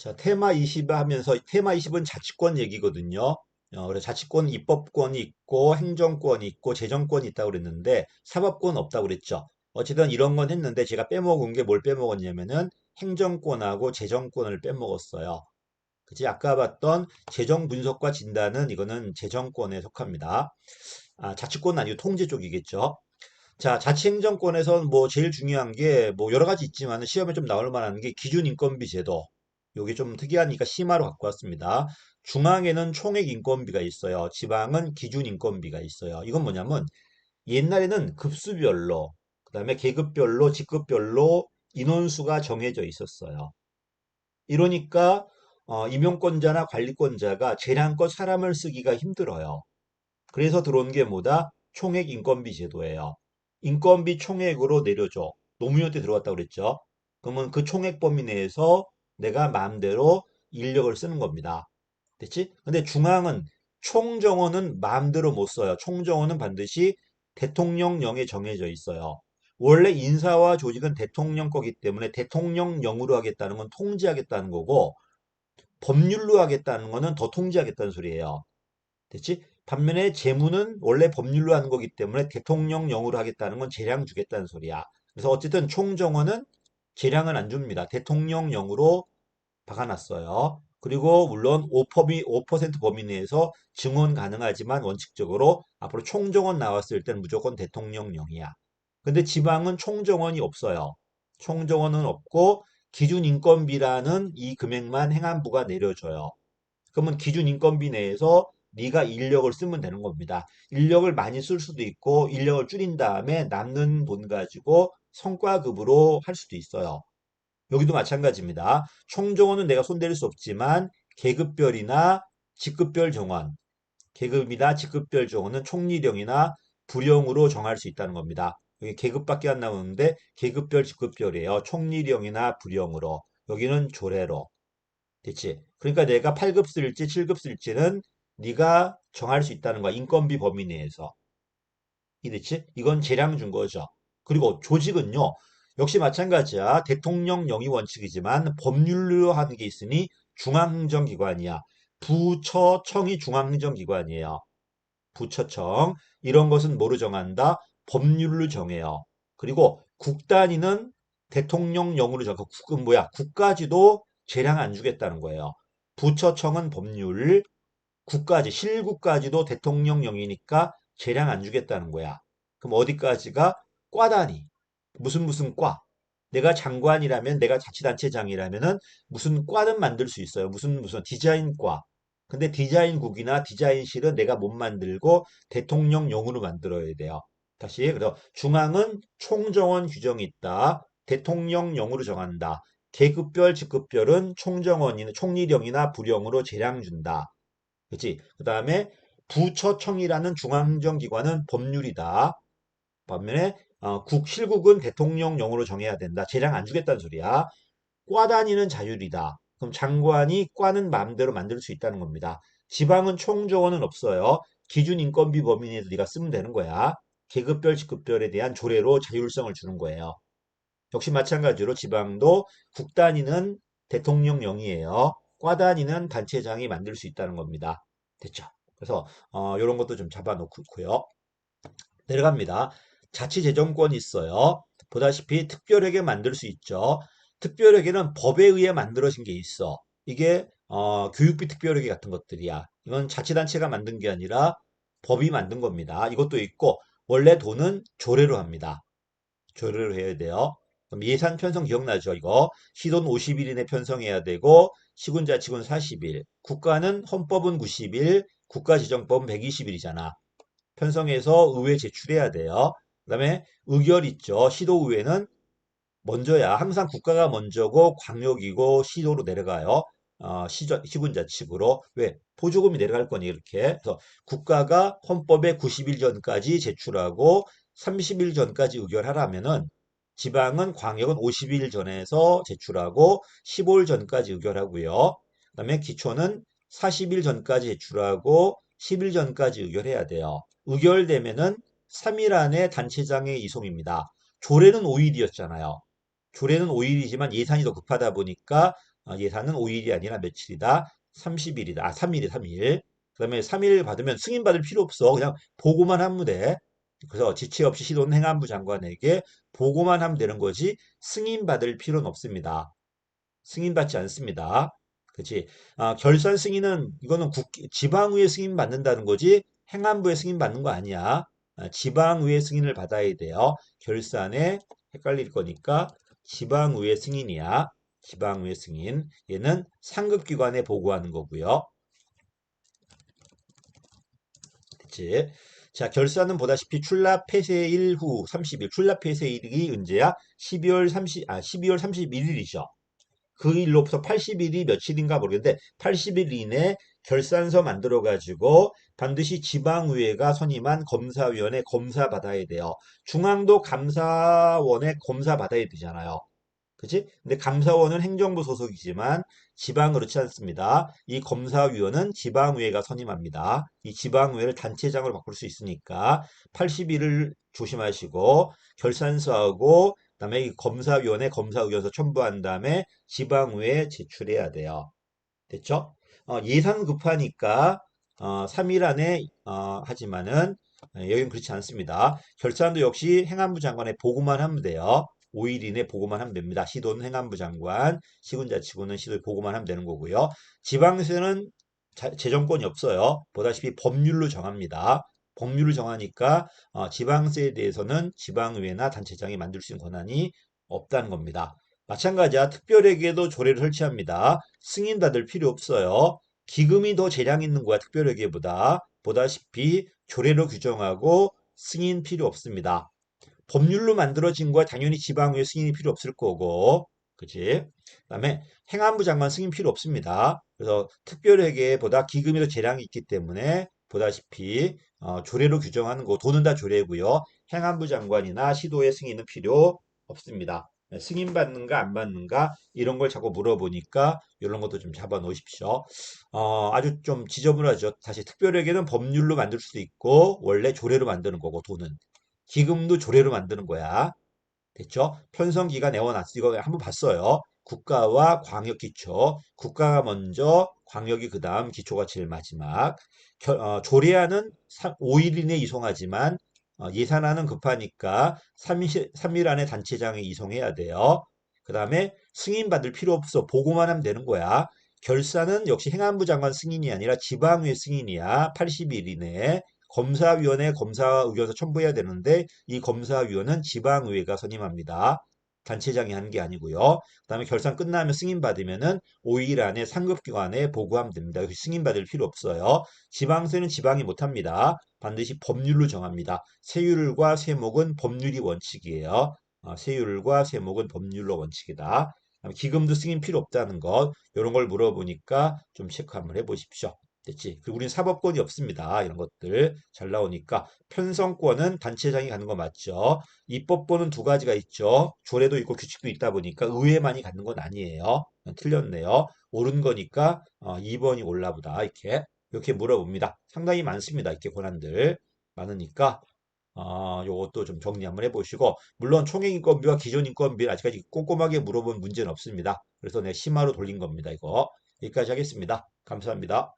자, 테마 20 하면서 테마 20은 자치권 얘기거든요. 어, 그래 자치권 입법권이 있고 행정권이 있고 재정권이 있다고 그랬는데 사법권 없다고 그랬죠. 어쨌든 이런 건 했는데 제가 빼먹은 게 뭘 빼먹었냐면은 행정권하고 재정권을 빼먹었어요. 그치? 아까 봤던 재정 분석과 진단은 이거는 재정권에 속합니다. 아, 자치권은 아니고 통제 쪽이겠죠. 자, 자치행정권에선 뭐 제일 중요한 게 뭐 여러 가지 있지만 시험에 좀 나올 만한 게 기준 인건비 제도. 요게 좀 특이하니까 심화로 갖고 왔습니다. 중앙에는 총액 인건비가 있어요. 지방은 기준 인건비가 있어요. 이건 뭐냐면 옛날에는 급수별로, 그 다음에 계급별로, 직급별로 인원수가 정해져 있었어요. 이러니까 어, 임용권자나 관리권자가 재량껏 사람을 쓰기가 힘들어요. 그래서 들어온 게 뭐다? 총액 인건비 제도예요. 인건비 총액으로 내려줘. 노무현 때 들어왔다고 그랬죠. 그러면 그 총액 범위 내에서 내가 마음대로 인력을 쓰는 겁니다. 됐지? 근데 중앙은 총정원은 마음대로 못 써요. 총정원은 반드시 대통령령에 정해져 있어요. 원래 인사와 조직은 대통령 거기 때문에 대통령령으로 하겠다는 건 통제하겠다는 거고 법률로 하겠다는 거는 더 통제하겠다는 소리예요. 됐지? 반면에 재무는 원래 법률로 하는 거기 때문에 대통령령으로 하겠다는 건 재량 주겠다는 소리야. 그래서 어쨌든 총정원은 재량은 안 줍니다. 대통령령으로 박아놨어요. 그리고 물론 5%, 5% 범위 내에서 증언 가능하지만 원칙적으로 앞으로 총정원 나왔을 때는 무조건 대통령령이야. 근데 지방은 총정원이 없어요. 총정원은 없고 기준 인건비라는 이 금액만 행안부가 내려줘요. 그러면 기준 인건비 내에서 네가 인력을 쓰면 되는 겁니다. 인력을 많이 쓸 수도 있고 인력을 줄인 다음에 남는 돈 가지고 성과급으로 할 수도 있어요. 여기도 마찬가지입니다. 총정원은 내가 손댈 수 없지만 계급별이나 직급별 정원, 계급이나 직급별 정원은 총리령이나 부령으로 정할 수 있다는 겁니다. 여기 계급밖에 안 나오는데 계급별, 직급별이에요. 총리령이나 부령으로. 여기는 조례로. 됐지? 그러니까 내가 8급 쓸지 7급 쓸지는 네가 정할 수 있다는 거야. 인건비 범위 내에서. 이랬지? 이건 재량 준 거죠. 그리고 조직은요. 역시 마찬가지야. 대통령 영위 원칙이지만 법률로 하는 게 있으니 중앙행정기관이야. 부처청이 중앙행정기관이에요. 부처청. 이런 것은 뭐로 정한다? 법률로 정해요. 그리고 국 단위는 대통령령으로 정하고 국은 뭐야? 국까지도 재량 안 주겠다는 거예요. 부처청은 법률, 국까지, 실국까지도 대통령령이니까 재량 안 주겠다는 거야. 그럼 어디까지가? 과 단위. 무슨 무슨 과. 내가 장관이라면 내가 자치단체장이라면은 무슨 과는 만들 수 있어요. 무슨 무슨 디자인과. 근데 디자인국이나 디자인실은 내가 못 만들고 대통령용으로 만들어야 돼요. 다시 그래서 중앙은 총정원 규정이 있다. 대통령령으로 정한다. 계급별, 직급별은 총정원이나 총리령이나 부령으로 재량 준다. 그렇지? 그 다음에 부처청이라는 중앙행정기관은 법률이다. 반면에 어, 국, 실국은 대통령령으로 정해야 된다. 재량 안 주겠다는 소리야. 과 단위는 자율이다. 그럼 장관이 과는 마음대로 만들 수 있다는 겁니다. 지방은 총정원은 없어요. 기준 인건비 범위 내에서 네가 쓰면 되는 거야. 계급별, 직급별에 대한 조례로 자율성을 주는 거예요. 역시 마찬가지로 지방도 국 단위는 대통령령이에요. 과 단위는 단체장이 만들 수 있다는 겁니다. 됐죠? 그래서 어, 이런 것도 좀 잡아놓고요. 내려갑니다. 자치재정권이 있어요. 보다시피 특별하게 만들 수 있죠. 특별하게는 법에 의해 만들어진 게 있어. 이게 어, 교육비 특별하게 같은 것들이야. 이건 자치단체가 만든 게 아니라 법이 만든 겁니다. 이것도 있고 원래 돈은 조례로 합니다. 조례로 해야 돼요. 그럼 예산 편성 기억나죠? 이거 시돈 50일 이내 편성해야 되고 시군자치군 40일, 국가는 헌법은 90일, 국가지정법은 120일이잖아. 편성해서 의회 제출해야 돼요. 그 다음에 의결 있죠. 시도의회는 먼저야. 항상 국가가 먼저고 광역이고 시도로 내려가요. 어, 시저, 시군자측으로. 왜? 보조금이 내려갈 거니 이렇게. 그래서 국가가 헌법에 90일 전까지 제출하고 30일 전까지 의결하라면은 지방은 광역은 50일 전에서 제출하고 15일 전까지 의결하고요. 그 다음에 기초는 40일 전까지 제출하고 10일 전까지 의결해야 돼요. 의결되면은 3일 안에 단체장의 이송입니다. 조례는 5일이었잖아요. 조례는 5일이지만 예산이 더 급하다 보니까 어, 예산은 5일이 아니라 며칠이다? 30일이다. 아, 3일이 3일. 그 다음에 3일 받으면 승인받을 필요 없어. 그냥 보고만 하면 돼. 그래서 지체 없이 시도는 행안부 장관에게 보고만 하면 되는 거지 승인받을 필요는 없습니다. 승인받지 않습니다. 그치? 아, 결산 승인은 이거는 국, 지방의회 승인 받는다는 거지 행안부의 승인 받는 거 아니야. 아, 지방의회 승인을 받아야 돼요. 결산에 헷갈릴 거니까 지방의회 승인이야. 지방의회 승인. 얘는 상급기관에 보고하는 거고요. 됐지? 자, 결산은 보다시피 출납 폐쇄 일 후 30일. 출납 폐쇄일이 언제야? 12월 30, 아, 12월 31일이죠. 그 일로부터 80일이 며칠인가 모르겠는데 80일 이내 결산서 만들어 가지고 반드시 지방의회가 선임한 검사위원회 검사 받아야 돼요. 중앙도 감사원에 검사 받아야 되잖아요. 그치? 근데 감사원은 행정부 소속이지만 지방 그렇지 않습니다. 이 검사위원은 지방의회가 선임합니다. 이 지방의회를 단체장으로 바꿀 수 있으니까 80일을 조심하시고 결산서하고 그다음에 이 검사위원회 검사의견서 첨부한 다음에 지방의회에 제출해야 돼요. 됐죠? 어, 예산 급하니까 어, 3일 안에 어, 하지만은 예, 여기는 그렇지 않습니다. 결산도 역시 행안부 장관에 보고만 하면 돼요. 5일 이내 보고만 하면 됩니다. 시도는 행안부 장관, 시군자치구는 시도에 보고만 하면 되는 거고요. 지방세는 자- 재정권이 없어요. 보다시피 법률로 정합니다. 법률을 정하니까 어, 지방세에 대해서는 지방의회나 단체장이 만들 수 있는 권한이 없다는 겁니다. 마찬가지야 특별회계도 조례를 설치합니다. 승인 받을 필요 없어요. 기금이 더 재량 있는 거야 특별회계보다. 보다시피 조례로 규정하고 승인 필요 없습니다. 법률로 만들어진 거야 당연히 지방의회 승인이 필요 없을 거고 그치? 그 다음에 행안부 장관 승인 필요 없습니다. 그래서 특별회계보다 기금이 더 재량이 있기 때문에 보다시피 어, 조례로 규정하는 거 돈은 다 조례고요. 행안부 장관이나 시도의 승인은 필요 없습니다. 네, 승인 받는가 안 받는가 이런 걸 자꾸 물어보니까 이런 것도 좀 잡아 놓으십시오. 어, 아주 좀 지저분하죠. 사실 특별회계는 법률로 만들 수도 있고 원래 조례로 만드는 거고 돈은 기금도 조례로 만드는 거야. 됐죠? 편성기가 내워놨어. 이거 한번 봤어요. 국가와 광역 기초. 국가가 먼저, 광역이 그 다음, 기초가 제일 마지막. 결- 어, 조례안은 5일 이내에 이송하지만 어, 예산안은 급하니까 3일, 3일 안에 단체장에 이송해야 돼요. 그 다음에 승인받을 필요 없어. 보고만 하면 되는 거야. 결산은 역시 행안부 장관 승인이 아니라 지방의회 승인이야. 80일 이내에. 검사위원회 검사 의견서 첨부해야 되는데 이 검사위원은 지방의회가 선임합니다. 단체장이 하는 게 아니고요. 그 다음에 결산 끝나면 승인 받으면은 5일 안에 상급기관에 보고하면 됩니다. 여기 승인 받을 필요 없어요. 지방세는 지방이 못합니다. 반드시 법률로 정합니다. 세율과 세목은 법률이 원칙이에요. 어, 세율과 세목은 법률로 원칙이다. 기금도 승인 필요 없다는 것 이런 걸 물어보니까 좀 체크 한번 해보십시오. 됐지? 그리고 우리는 사법권이 없습니다. 이런 것들 잘 나오니까 편성권은 단체장이 가는 거 맞죠? 입법권은 두 가지가 있죠. 조례도 있고 규칙도 있다 보니까 의회만이 갖는 건 아니에요. 틀렸네요. 옳은 거니까 어, 2번이 올라보다 이렇게 이렇게 물어봅니다. 상당히 많습니다. 이렇게 권한들 많으니까 아, 요것도 좀 정리 한번 해보시고 물론 총액 인건비와 기존 인건비 아직까지 꼼꼼하게 물어본 문제는 없습니다. 그래서 내가 심화로 돌린 겁니다. 이거 여기까지 하겠습니다. 감사합니다.